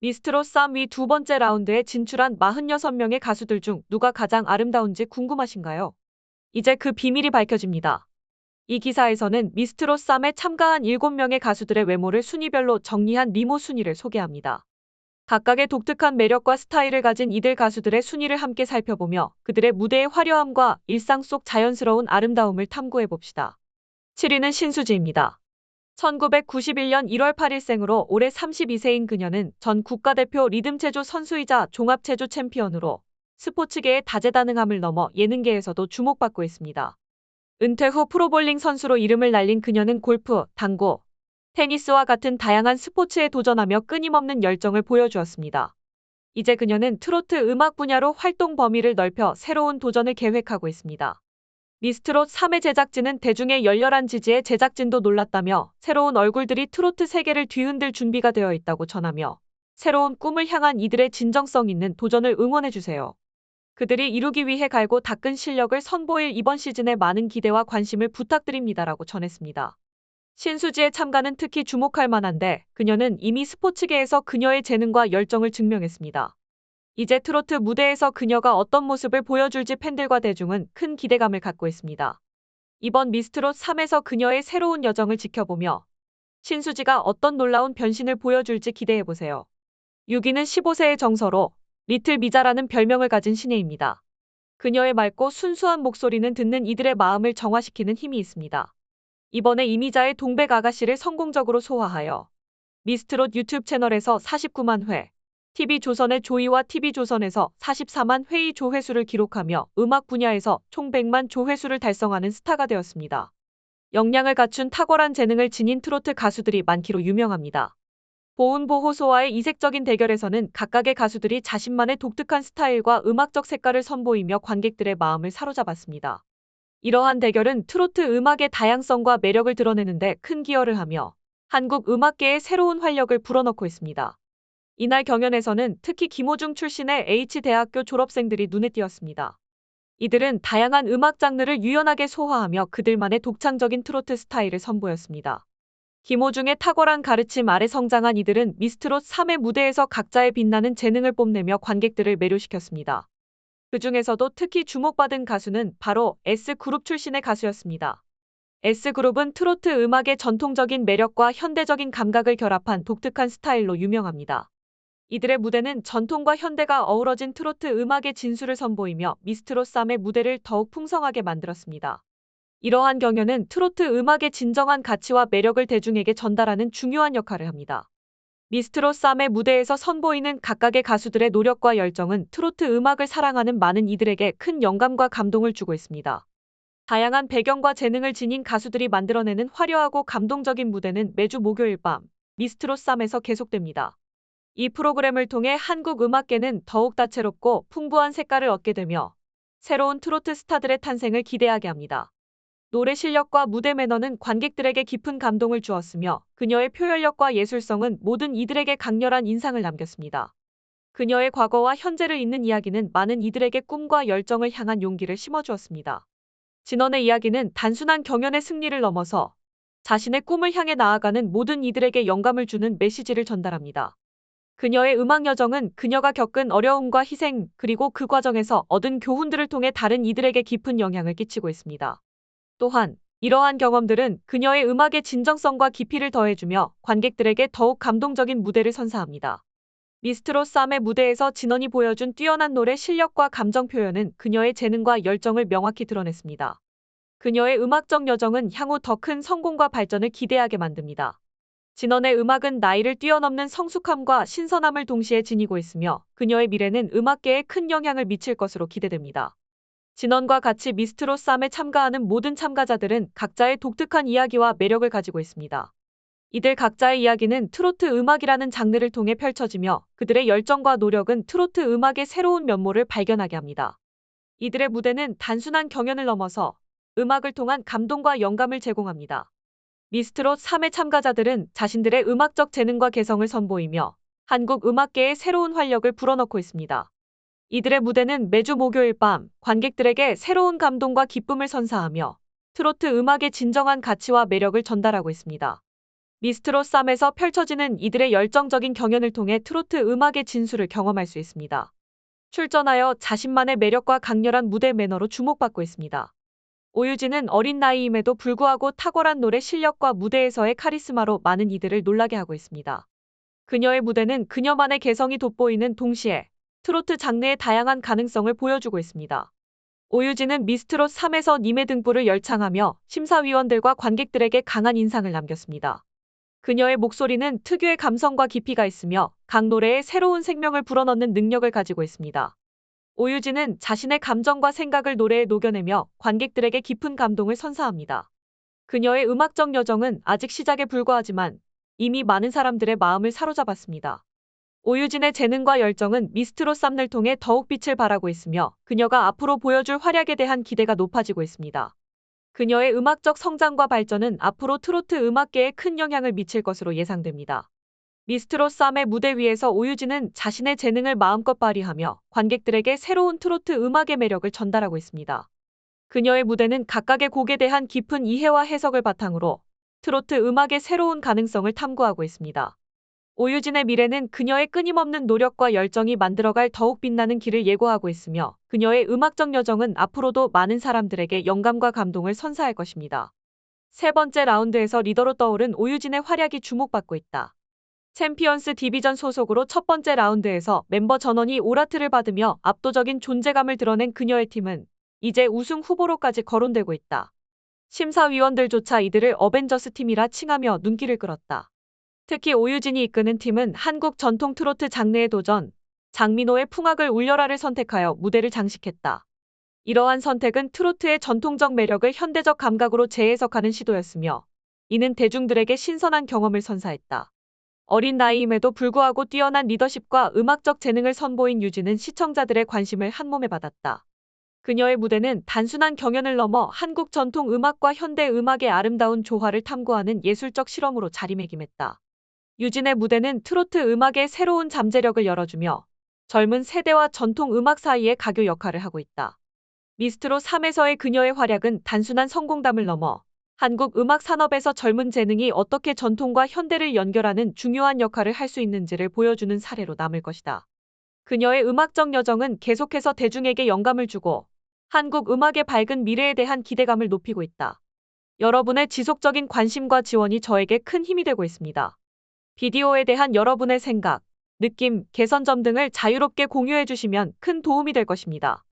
미스트롯 쌈위 두 번째 라운드에 진출한 46명의 가수들 중 누가 가장 아름다운지 궁금하신가요? 이제 그 비밀이 밝혀집니다. 이 기사에서는 미스트롯 쌈에 참가한 7명의 가수들의 외모를 순위별로 정리한 리모 순위를 소개합니다. 각각의 독특한 매력과 스타일을 가진 이들 가수들의 순위를 함께 살펴보며 그들의 무대의 화려함과 일상 속 자연스러운 아름다움을 탐구해 봅시다. 7위는 신수지입니다. 1991년 1월 8일 생으로 올해 32세인 그녀는 전 국가대표 리듬체조 선수이자 종합체조 챔피언으로 스포츠계의 다재다능함을 넘어 예능계에서도 주목받고 있습니다. 은퇴 후 프로볼링 선수로 이름을 날린 그녀는 골프, 당구, 테니스와 같은 다양한 스포츠에 도전하며 끊임없는 열정을 보여주었습니다. 이제 그녀는 트로트 음악 분야로 활동 범위를 넓혀 새로운 도전을 계획하고 있습니다. 미스트롯 3의 제작진은 대중의 열렬한 지지에 제작진도 놀랐다며 새로운 얼굴들이 트로트 세계를 뒤흔들 준비가 되어 있다고 전하며 새로운 꿈을 향한 이들의 진정성 있는 도전을 응원해주세요. 그들이 이루기 위해 갈고 닦은 실력을 선보일 이번 시즌에 많은 기대와 관심을 부탁드립니다라고 전했습니다. 신수지의 참가는 특히 주목할 만한데 그녀는 이미 스포츠계에서 그녀의 재능과 열정을 증명했습니다. 이제 트로트 무대에서 그녀가 어떤 모습을 보여줄지 팬들과 대중은 큰 기대감을 갖고 있습니다. 이번 미스트롯 3에서 그녀의 새로운 여정을 지켜보며 신수지가 어떤 놀라운 변신을 보여줄지 기대해보세요. 6위는 15세의 정서로 리틀 미자라는 별명을 가진 신예입니다. 그녀의 맑고 순수한 목소리는 듣는 이들의 마음을 정화시키는 힘이 있습니다. 이번에 이미자의 동백 아가씨를 성공적으로 소화하여 미스트롯 유튜브 채널에서 49만 회, TV조선의 조이와 TV조선에서 44만 회의 조회수를 기록하며 음악 분야에서 총 100만 조회수를 달성하는 스타가 되었습니다. 역량을 갖춘 탁월한 재능을 지닌 트로트 가수들이 많기로 유명합니다. 보은보호소와의 이색적인 대결에서는 각각의 가수들이 자신만의 독특한 스타일과 음악적 색깔을 선보이며 관객들의 마음을 사로잡았습니다. 이러한 대결은 트로트 음악의 다양성과 매력을 드러내는데 큰 기여를 하며 한국 음악계에 새로운 활력을 불어넣고 있습니다. 이날 경연에서는 특히 김호중 출신의 H대학교 졸업생들이 눈에 띄었습니다. 이들은 다양한 음악 장르를 유연하게 소화하며 그들만의 독창적인 트로트 스타일을 선보였습니다. 김호중의 탁월한 가르침 아래 성장한 이들은 미스트롯 3의 무대에서 각자의 빛나는 재능을 뽐내며 관객들을 매료시켰습니다. 그 중에서도 특히 주목받은 가수는 바로 S그룹 출신의 가수였습니다. S그룹은 트로트 음악의 전통적인 매력과 현대적인 감각을 결합한 독특한 스타일로 유명합니다. 이들의 무대는 전통과 현대가 어우러진 트로트 음악의 진수를 선보이며 미스트롯 쌈의 무대를 더욱 풍성하게 만들었습니다. 이러한 경연은 트로트 음악의 진정한 가치와 매력을 대중에게 전달하는 중요한 역할을 합니다. 미스트롯 쌈의 무대에서 선보이는 각각의 가수들의 노력과 열정은 트로트 음악을 사랑하는 많은 이들에게 큰 영감과 감동을 주고 있습니다. 다양한 배경과 재능을 지닌 가수들이 만들어내는 화려하고 감동적인 무대는 매주 목요일 밤 미스트롯 쌈에서 계속됩니다. 이 프로그램을 통해 한국 음악계는 더욱 다채롭고 풍부한 색깔을 얻게 되며 새로운 트로트 스타들의 탄생을 기대하게 합니다. 노래 실력과 무대 매너는 관객들에게 깊은 감동을 주었으며 그녀의 표현력과 예술성은 모든 이들에게 강렬한 인상을 남겼습니다. 그녀의 과거와 현재를 잇는 이야기는 많은 이들에게 꿈과 열정을 향한 용기를 심어주었습니다. 진원의 이야기는 단순한 경연의 승리를 넘어서 자신의 꿈을 향해 나아가는 모든 이들에게 영감을 주는 메시지를 전달합니다. 그녀의 음악 여정은 그녀가 겪은 어려움과 희생 그리고 그 과정에서 얻은 교훈들을 통해 다른 이들에게 깊은 영향을 끼치고 있습니다. 또한 이러한 경험들은 그녀의 음악의 진정성과 깊이를 더해주며 관객들에게 더욱 감동적인 무대를 선사합니다. 미스트로 쌈의 무대에서 진원이 보여준 뛰어난 노래 실력과 감정 표현은 그녀의 재능과 열정을 명확히 드러냈습니다. 그녀의 음악적 여정은 향후 더 큰 성공과 발전을 기대하게 만듭니다. 진원의 음악은 나이를 뛰어넘는 성숙함과 신선함을 동시에 지니고 있으며 그녀의 미래는 음악계에 큰 영향을 미칠 것으로 기대됩니다. 진원과 같이 미스트로 쌈에 참가하는 모든 참가자들은 각자의 독특한 이야기와 매력을 가지고 있습니다. 이들 각자의 이야기는 트로트 음악이라는 장르를 통해 펼쳐지며 그들의 열정과 노력은 트로트 음악의 새로운 면모를 발견하게 합니다. 이들의 무대는 단순한 경연을 넘어서 음악을 통한 감동과 영감을 제공합니다. 미스트롯 3회 참가자들은 자신들의 음악적 재능과 개성을 선보이며 한국 음악계에 새로운 활력을 불어넣고 있습니다. 이들의 무대는 매주 목요일 밤 관객들에게 새로운 감동과 기쁨을 선사하며 트로트 음악의 진정한 가치와 매력을 전달하고 있습니다. 미스트로 쌈에서 펼쳐지는 이들의 열정적인 경연을 통해 트로트 음악의 진수를 경험할 수 있습니다. 출전하여 자신만의 매력과 강렬한 무대 매너로 주목받고 있습니다. 오유진은 어린 나이임에도 불구하고 탁월한 노래 실력과 무대에서의 카리스마로 많은 이들을 놀라게 하고 있습니다. 그녀의 무대는 그녀만의 개성이 돋보이는 동시에 트로트 장르의 다양한 가능성을 보여주고 있습니다. 오유진은 미스트롯 3에서 님의 등불을 열창하며 심사위원들과 관객들에게 강한 인상을 남겼습니다. 그녀의 목소리는 특유의 감성과 깊이가 있으며 각 노래에 새로운 생명을 불어넣는 능력을 가지고 있습니다. 오유진은 자신의 감정과 생각을 노래에 녹여내며 관객들에게 깊은 감동을 선사합니다. 그녀의 음악적 여정은 아직 시작에 불과하지만 이미 많은 사람들의 마음을 사로잡았습니다. 오유진의 재능과 열정은 미스트로 쌈을 통해 더욱 빛을 발하고 있으며 그녀가 앞으로 보여줄 활약에 대한 기대가 높아지고 있습니다. 그녀의 음악적 성장과 발전은 앞으로 트로트 음악계에 큰 영향을 미칠 것으로 예상됩니다. 미스트로 쌈의 무대 위에서 오유진은 자신의 재능을 마음껏 발휘하며 관객들에게 새로운 트로트 음악의 매력을 전달하고 있습니다. 그녀의 무대는 각각의 곡에 대한 깊은 이해와 해석을 바탕으로 트로트 음악의 새로운 가능성을 탐구하고 있습니다. 오유진의 미래는 그녀의 끊임없는 노력과 열정이 만들어갈 더욱 빛나는 길을 예고하고 있으며 그녀의 음악적 여정은 앞으로도 많은 사람들에게 영감과 감동을 선사할 것입니다. 세 번째 라운드에서 리더로 떠오른 오유진의 활약이 주목받고 있다. 챔피언스 디비전 소속으로 첫 번째 라운드에서 멤버 전원이 오라트를 받으며 압도적인 존재감을 드러낸 그녀의 팀은 이제 우승 후보로까지 거론되고 있다. 심사위원들조차 이들을 어벤져스 팀이라 칭하며 눈길을 끌었다. 특히 오유진이 이끄는 팀은 한국 전통 트로트 장르의 도전, 장민호의 풍악을 울려라를 선택하여 무대를 장식했다. 이러한 선택은 트로트의 전통적 매력을 현대적 감각으로 재해석하는 시도였으며 이는 대중들에게 신선한 경험을 선사했다. 어린 나이임에도 불구하고 뛰어난 리더십과 음악적 재능을 선보인 유진은 시청자들의 관심을 한몸에 받았다. 그녀의 무대는 단순한 경연을 넘어 한국 전통 음악과 현대 음악의 아름다운 조화를 탐구하는 예술적 실험으로 자리매김했다. 유진의 무대는 트로트 음악의 새로운 잠재력을 열어주며 젊은 세대와 전통 음악 사이의 가교 역할을 하고 있다. 미스트로 3에서의 그녀의 활약은 단순한 성공담을 넘어 한국 음악 산업에서 젊은 재능이 어떻게 전통과 현대를 연결하는 중요한 역할을 할 수 있는지를 보여주는 사례로 남을 것이다. 그녀의 음악적 여정은 계속해서 대중에게 영감을 주고 한국 음악의 밝은 미래에 대한 기대감을 높이고 있다. 여러분의 지속적인 관심과 지원이 저에게 큰 힘이 되고 있습니다. 비디오에 대한 여러분의 생각, 느낌, 개선점 등을 자유롭게 공유해 주시면 큰 도움이 될 것입니다.